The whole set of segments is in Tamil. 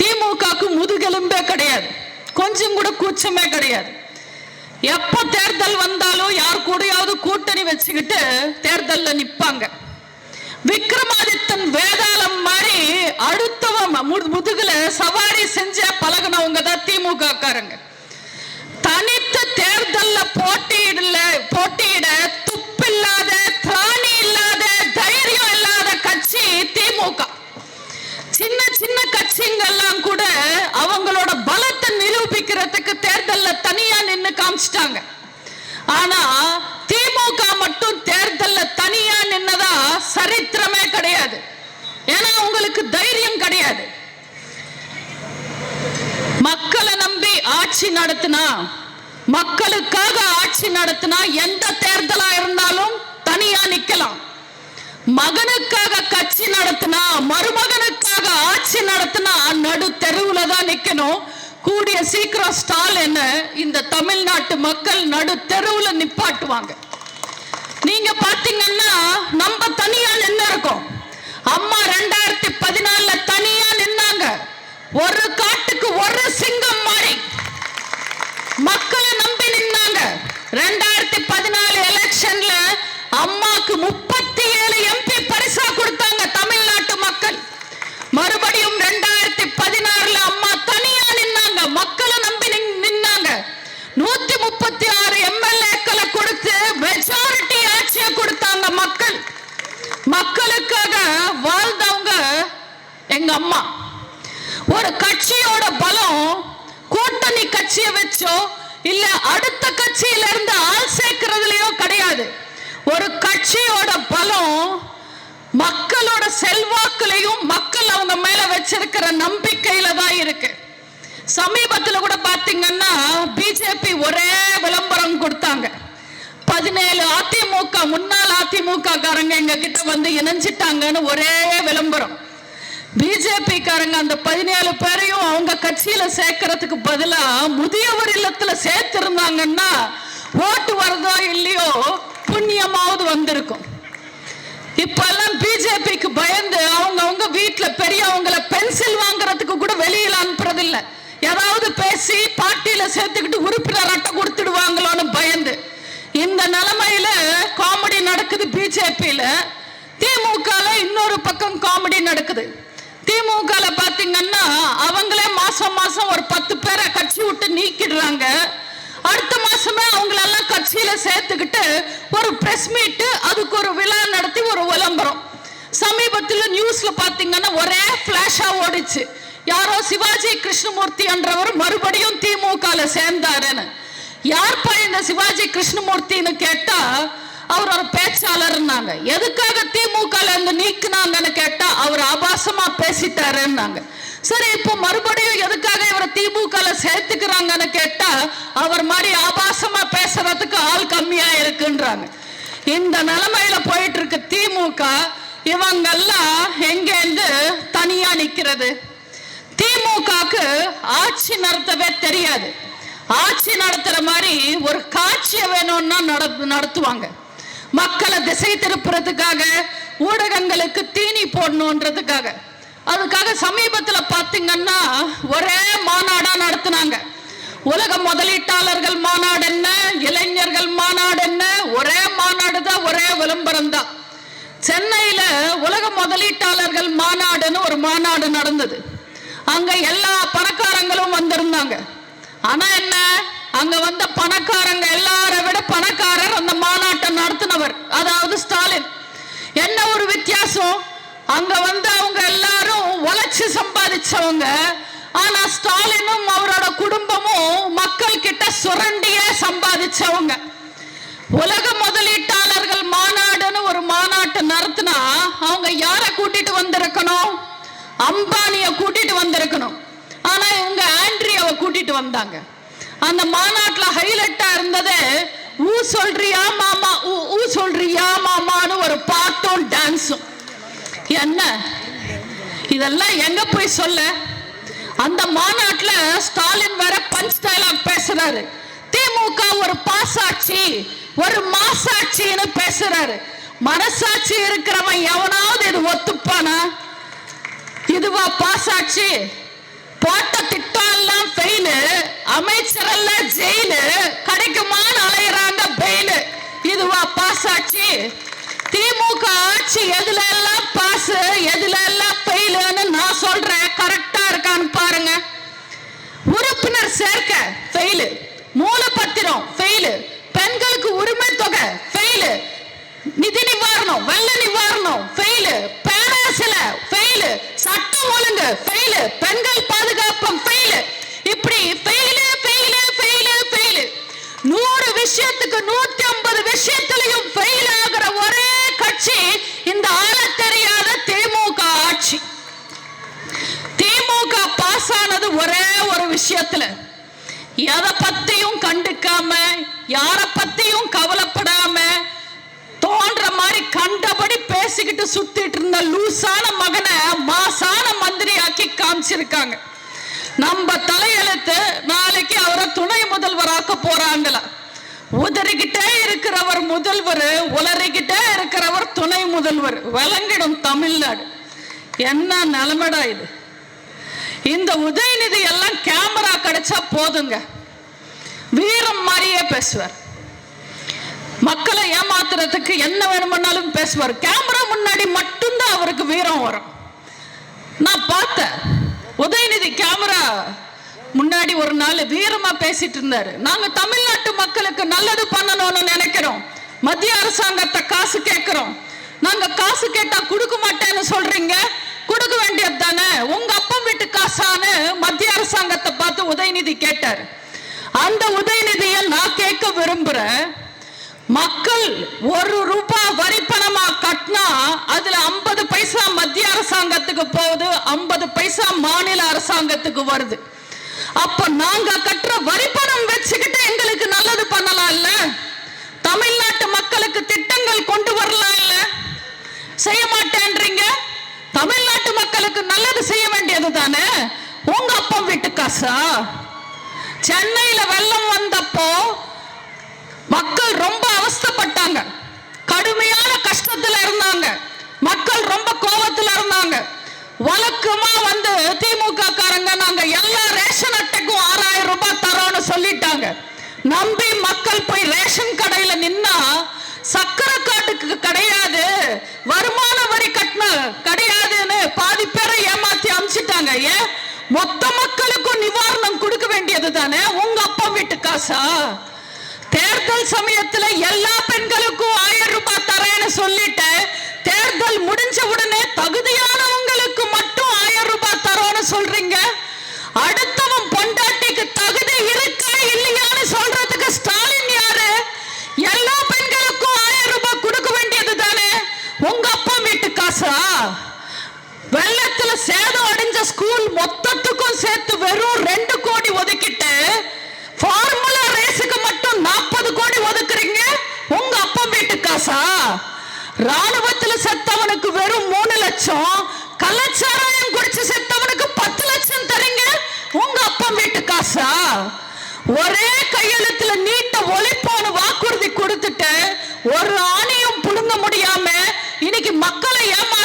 திமுகவுக்கு முதுகெலும்பே கிடையாது. கொஞ்சம் கூட கூச்சமே கிடையாது. எப்ப தேர்தல் வந்தாலும் யார் கூடயாவது கூட்டணி வச்சுக்கிட்டு தேர்தல்ல நிப்பாங்க. விக்ரமாதித்தன் வேதாளம் மாதிரி அடுத்தவன் முதுகுல சவாரி செஞ்ச பழகினவங்க தான் திமுக காரங்க தனித்த தேர்தல்ல போட்டியிடல போட்டியிட எல்லாம் கூட அவங்களோட பலத்தை நிரூபிக்கிறதுக்கு தேர்தல்ல தனியா நின்னு காமிச்சிட்டாங்க. ஆனா திமுக மட்டும் தேர்தல்ல தனியா நின்னதா சரித்திரமே கிடையாது. ஏன்னா உங்களுக்கு தைரியம் கிடையாது. மக்களை நம்பி ஆட்சி நடத்தினா மக்களுக்காக ஆட்சி நடத்தினா எந்த தேர்தலா இருந்தாலும் தனியா நிக்கலாம். மகனுக்காக கட்சி நடத்தினா மருமகனுக்காக ஆட்சி நடத்தினா நடு தெருவுல தான் நிக்கணும். கூடிய சீக்கிரம் ஸ்டாலின் இந்த தமிழ்நாட்டு மக்கள் நடு தெருவுல நிப்பாட்டுவாங்க. நீங்க பாத்தீங்கன்னா நம்ம தனியா நின்னு இருக்கோம். அம்மா ரெண்டாயிரத்தி பதினாலுல தனியா நின்னாங்க. ஒரு காட்டுக்கு ஒரு சிங்கம் வச்சோ இல்ல அடுத்த கட்சியில இருந்து ஆள் சேர்க்கறதுலயோ கிடையாது. ஒரு கட்சியோட பலம் மக்களோட செல்வாக்குலையும் மக்கள் அவங்க மேல வச்சிருக்கிற நம்பிக்கையில தான் இருக்கு. சமீபத்துல கூட பாத்தீங்கன்னா பிஜேபி ஒரே விளம்பரம் கொடுத்தாங்க. பதினேழு அதிமுக முன்னாள் அதிமுக காரங்க எங்க கிட்ட வந்து இணைஞ்சிட்டாங்கன்னு ஒரே விளம்பரம். பிஜேபி காரங்க அந்த பதினேழு பேரையும் அவங்க கட்சியில சேர்க்கறதுக்கு பதிலா முதியவர் இல்லத்துல சேர்த்திருந்தாங்கன்னா ஓட்டு வருதோ இல்லையோ புண்ணியமாவது வந்திருக்கும். இப்ப எல்லாம் பிஜேபிக்கு பயந்து அவங்க அவங்க வீட்டுல பெரியவங்கள பென்சில் வாங்குறதுக்கு கூட வெளியில அனுப்புறது இல்ல ஏதாவது பேசி பார்ட்டியில சேர்த்துக்கிட்டு உறுப்பினர் அட்டை கொடுத்துடுவாங்களோன்னு பயந்து. இந்த நிலைமையில காமெடி நடக்குது பிஜேபியில. திமுக இன்னொரு பக்கம் காமெடி நடக்குது. திமுக பாத்தீங்கன்னா அவங்களே மாசம் மாசம் ஒரு பத்து பேரை கட்சி விட்டு நீக்கிடுறாங்க. அடுத்த மாசமே அவங்களெல்லாம் கட்சியில சேர்த்துக்கிட்டு ஒரு பிரஸ் மீட்டு அதுக்கு ஒரு விழா நடத்தி ஒரு விளம்பரம். சமீபத்தில் நியூஸ்ல பாத்தீங்கன்னா ஒரே பிளாஷா ஓடிச்சு. யாரோ சிவாஜி கிருஷ்ணமூர்த்தி என்றவர் மறுபடியும் திமுக சேர்ந்தாருன்னு. யார்ப்பா இந்த சிவாஜி கிருஷ்ணமூர்த்தின்னு கேட்டா அவர் ஒரு பேச்சாளர்னாங்க. எதுக்காக திமுக இருந்து நீக்குனாங்கன்னு கேட்டா அவர் ஆபாசமா பேசிட்டாருன்னாங்க. சரி இப்போ மறுபடியும் எதுக்காக இவரை திமுக சேர்த்துக்கிறாங்கன்னு கேட்டா அவர் மாதிரி ஆபாசமா பேசுறதுக்கு ஆள் கம்மியா இருக்குன்றாங்க. இந்த நிலைமையில போயிட்டு இருக்கு திமுக. இவங்கெல்லாம் எங்கேருந்து தனியா நிக்கிறது? திமுகக்கு ஆட்சி நடத்தவே தெரியாது. ஆட்சி நடத்துற மாதிரி ஒரு காட்சியை வேணும்னா நடத்துவாங்க. மக்களை திசை திருப்புறதுக்காக ஊடகங்களுக்கு தீனி போடணுன்றதுக்காக. அதுக்காக சமீபத்தில் பார்த்தீங்கன்னா ஒரே மாநாடாக நடத்தினாங்க. உலக முதலீட்டாளர்கள் மாநாடு என்ன இளைஞர்கள் மாநாடு என்ன ஒரே மாநாடு தான் ஒரே விளம்பரம் தான். சென்னையில் உலக முதலீட்டாளர்கள் மாநாடுன்னு ஒரு மாநாடு நடந்தது. அங்கே எல்லா பணக்காரங்களும் வந்திருந்தாங்க. ஆனால் என்ன அங்க வந்த பணக்காரங்க எல்லாரை விட பணக்காரர் அந்த மாநாட்டை நடத்தினவர். அதாவது ஸ்டாலின். என்ன ஒரு வித்தியாசம்? அங்க வந்து அவங்க எல்லாரும் உழைச்சு சம்பாதிச்சவங்க. ஆனா ஸ்டாலினும் அவரோட குடும்பமும் மக்கள் கிட்ட சுரண்டியே சம்பாதிச்சவங்க. உலக முதலீட்டாளர்கள் மாநாடுன்னு ஒரு மாநாட்டை நடத்தினா அவங்க யாரை கூட்டிட்டு வந்திருக்கணும்? அம்பானிய கூட்டிட்டு வந்திருக்கணும். ஆனா இவங்க ஆண்ட்ரியாவை கூட்டிட்டு வந்தாங்க. அந்த மாநாட்டுல ஹைலைட்டா இருந்தது ஊ சொல்றியா மாமா ஊ ஊ சொல்றியா மாமான்னு ஒரு பாட்டும் டான்ஸும். என்ன? இதெல்லாம் எங்க போய் சொல்ல? அந்த மாநாட்டுல ஸ்டாலின் வேற பஞ்ச் டைலாக் பேசுறாரு. திமுக ஒரு பாசாட்சி ஒரு மாசாட்சின்னு பேசுறாரு. மனசாட்சி இருக்கிறவன் எவனாவது இது ஒத்துப்பானா? இதுவா பாசாட்சி? போட்ட திட்டம் எல்லாம் ஃபெயிலு அமைச்சர் எல்லாம் ஜெயிலு கிடைக்குமான்னு அலையிறாங்க பெயிலு இதுவா பாஸ் ஆச்சு? திமுக ஆட்சி எதுல எல்லாம் பாஸ் எதுல எல்லாம் ஃபெயிலுன்னு நான் சொல்றேன். கரெக்டா இருக்கான்னு பாருங்க. உறுப்பினர் சேர்க்க ஃபெயிலு மூலப்பத்திரம் ஃபெயிலு பெண்களுக்கு உரிமை தொகை ஃபெயிலு நிதி நிவாரணம் வெள்ள நிவாரணம் ஃபெயிலு பேராசில ஃபெயிலு சட்டம் ஒழுங்கு ஃபெயிலு பெண்கள் ஒரே ஒரு விஷயத்துல எதை பத்தியும் கண்டுக்காம யார பத்தியும் கவலைப்படாம தோன்ற மாதிரி கண்டபடி பேசிக்கிட்டு சுத்திட்டு இருந்த லூசான மகனை மாசான மந்திரி ஆக்கி காமிச்சிருக்காங்க. நம்ம தலையெழுத்து நாளைக்கு அவரை துணை முதல்வராக்க போறாங்களா உதறிக்கிட்டே இருக்கிறவர் முதல்வர் உளறிக்கிட்டே இருக்கிறவர் துணை முதல்வர். விளங்கிடும் தமிழ்நாடு. என்ன நிலமடா இது? இந்த உதயநிதி எல்லாம் கேமரா கிடைச்சா போதுங்க. வீரம் மாதிரியே பேசுவார். மக்களை ஏமாத்துறதுக்கு என்ன வேணும்னாலும் பேசுவார். கேமரா முன்னாடி மட்டும்தான் அவருக்கு வீரம் வரும். நான் பார்த்தேன். உதயநிதி கேமரா முன்னாடி ஒரு நாள் வீரமா பேசிட்டு இருந்தாரு. நாங்க தமிழ்நாட்டு மக்களுக்கு நல்லது பண்ணணும்னு நினைக்கிறோம். மத்திய அரசாங்கத்தை காசு கேட்கிறோம். நாங்க காசு கேட்டா கொடுக்க மாட்டேன்னு சொல்றீங்க. கொடுக்க வேண்டியது தானே? உங்க அப்பா வீட்டு காசான்னு மத்திய அரசாங்கத்தை பார்த்து உதயநிதி கேட்டார். அந்த உதயநிதியை நான் கேட்க விரும்புறேன். மக்கள் ஒரு ரூபாய் வரி பணமா கட்டினா அதுல ஐம்பது பைசா மத்திய அரசாங்கத்துக்கு போகுது ஐம்பது பைசா மாநில அரசாங்கத்துக்கு வருது. அப்ப நாங்க கட்டுற வரி பணம் வச்சுக்கிட்டு எங்களுக்கு நல்லது பண்ணலாம் இல்ல? தமிழ்நாட்டு மக்களுக்கு திட்டங்கள் கொண்டு வரலாம் இல்ல? செய்ய மாட்டேன்றீங்க? தமிழ்நாட்டு மக்களுக்கு நல்லது செய்ய வேண்டியது தானே உங்க அப்பா வீட்டு காசா? சென்னையில வெள்ளம் வந்தப்போ மக்கள் ரொம்ப அவஸ்தைப்பட்டாங்க. கடுமையான கஷ்டத்துல இருந்தாங்க. மக்கள் ரொம்ப கோபத்துல இருந்தாங்க. வழக்கமா வந்து திமுக காரங்க நாங்க எல்லா ரேஷன் அட்டைக்கும் ஆறாயிரம் ரூபாய் தரோம்னு சொல்லிட்டாங்க நம்பி மக்கள் போய் ரேஷன் கடையில நின்னா சக்கரை காட்டுக்கு கிடையாது வருமான வரி கட்டின கிடையாதுன்னு பாதி பேரை ஏமாத்தி அமிச்சிட்டாங்க ஏன் மொத்த மக்களுக்கும் நிவாரணம் கொடுக்க வேண்டியது தானே உங்க அப்பா வீட்டு காசா? தேர்தல் சமயத்துல எல்லா பெண்களுக்கும் ஆயிரம் ரூபாய் தரேன்னு சொல்லிட்டு தேர்தல் முடிஞ்ச உடனே தகுதியானவங்களுக்கு மட்டும் ஆயிரம் ரூபாய் தரோன்னு சொல்றீங்க? அடுத்த வெள்ளத்துல சேதம் அடைஞ்ச ஸ்கூல் மொத்தத்துக்கும் சேர்த்து வெறும் ரெண்டு கோடி ஒதுக்கிட்டு ஃபார்முலா ரேஸுக்கு மட்டும் நாற்பது கோடி ஒதுக்குறீங்க? உங்க அப்பா வீட்டு காசா? ராணுவத்துல செத்தவனுக்கு வெறும் மூணு லட்சம். கலாச்சாரம் குடிச்சு செத்தவனுக்கு பத்து லட்சம் தரீங்க? உங்க அப்பா வீட்டு காசா? ஒரே கையெழுத்துல நீட்ட ஒழிப்பான வாக்குறுதி கொடுத்துட்டு ஒரு ஆணையம் புடுங்க முடியாம இன்னைக்கு மக்களை ஏமா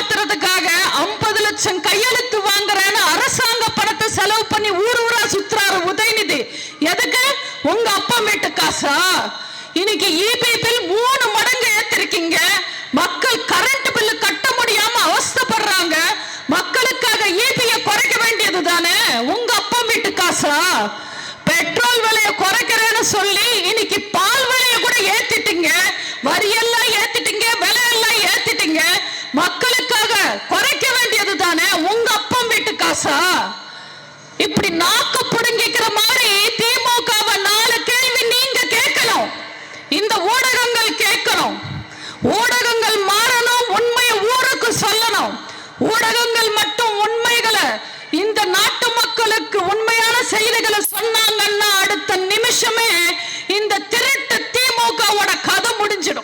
லட்சம் கையெழுத்து வாங்குறேன்னு அரசாங்க பணத்தை செலவு பண்ணி ஊர் ஊரா சுத்துறாரு உதயநிதி. எதுக்கு? உங்க அப்பா வீட்டு காசா? இன்னைக்கு இபி பில் மூணு மடங்கு ஏத்திருக்கீங்க. மக்கள் கரண்ட் பில்லு கட்ட முடியாம அவஸ்தப்படுறாங்க. மக்களுக்காக இபிய குறைக்க வேண்டியது தானே? உங்க அப்பா வீட்டு காசா? பெட்ரோல் விலைய குறைக்கிறேன்னு சொல்லி இன்னைக்கு பால் விலையை கூட ஏத்திட்டீங்க. வரியெல்லாம் ஏத்திட்டீங்க விலையெல்லாம் ஏத்திட்டீங்க. மக்களுக்கு காசா இப்படி நாக்க புடுங்கிக்கிற மாதிரி திமுகவை நாலு கேள்வி நீங்க கேட்கணும். இந்த ஊடகங்கள் கேட்கணும். ஊடகங்கள் மாறணும் உண்மையை ஊருக்கு சொல்லணும். ஊடகங்கள் மட்டும் உண்மைகளை இந்த நாட்டு மக்களுக்கு உண்மையான செய்திகளை சொன்னாங்கன்னா அடுத்த நிமிஷமே இந்த திருட்டு திமுகவோட கதை முடிஞ்சிடும்.